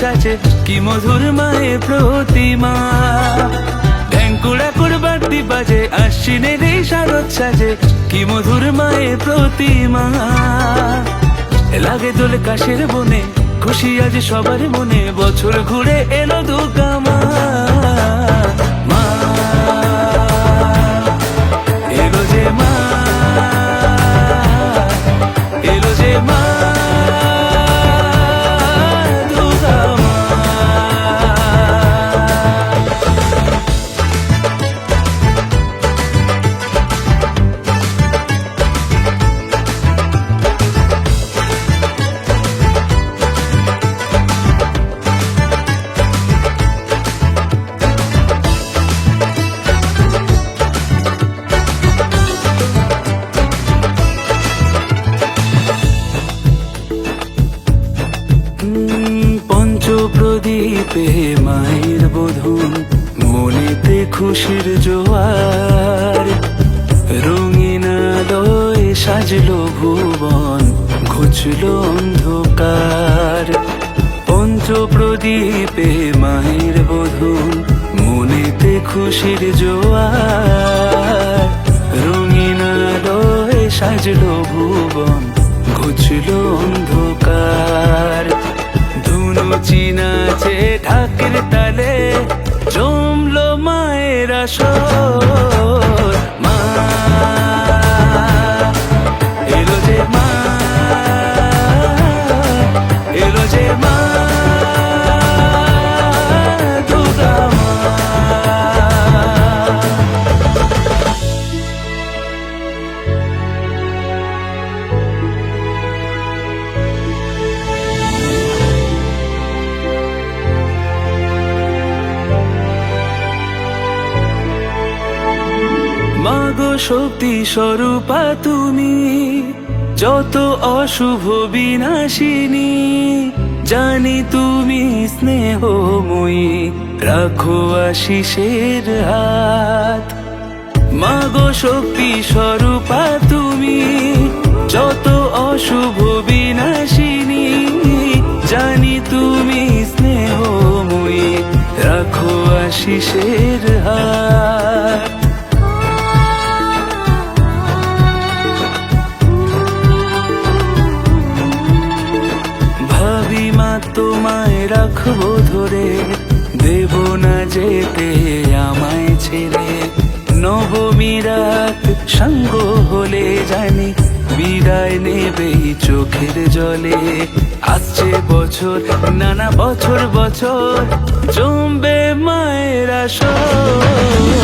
সাজে, কি মধুর মায়ে প্রতিমা। ঢ্যাঙ্কুড়া কুড়বাটি বাজে আশ্বিনের এই শারদ সাজে, কি মধুর মায়ে প্রতিমা। লাগে দোলে কাশের বনে, খুশি আজ সবার মনে, বছর ঘুরে এলো দুর্গা মা পঞ্চপ্রদীপে মায়ের বোধন, মনেতে খুশির জোয়ার। রঙিন আলোয় সাজলো ভুবন, ঘুচলো অন্ধকার। পঞ্চপ্রদীপে মায়ের বোধন, মনেতে খুশির জোয়ার। রঙিন আলোয় সাজলো ভুবন, ঘুচলো অন্ধকার। ঢাকের তালে জমলো মায়ের আসর। শক্তি স্বরূপা তুমি, যত অশুভ বিনাশিনী, জানি তুমি স্নেহময়ী, রাখো আশিসের হাত। মাগো শক্তি স্বরূপা তুমি, যত অশুভ বিনাশিনী, জানি তুমি স্নেহময়ী, রাখো আশিসের হাত। তোমায় রাখব ধরে, দেব না যেতে, আমায় ছেড়ে। নবমী রাত সঙ্গ হলে জানি, বিদায় নেবে চোখের জলে। আসছে বছর, নানা বছর বছর, জমবে মায়ের আসর।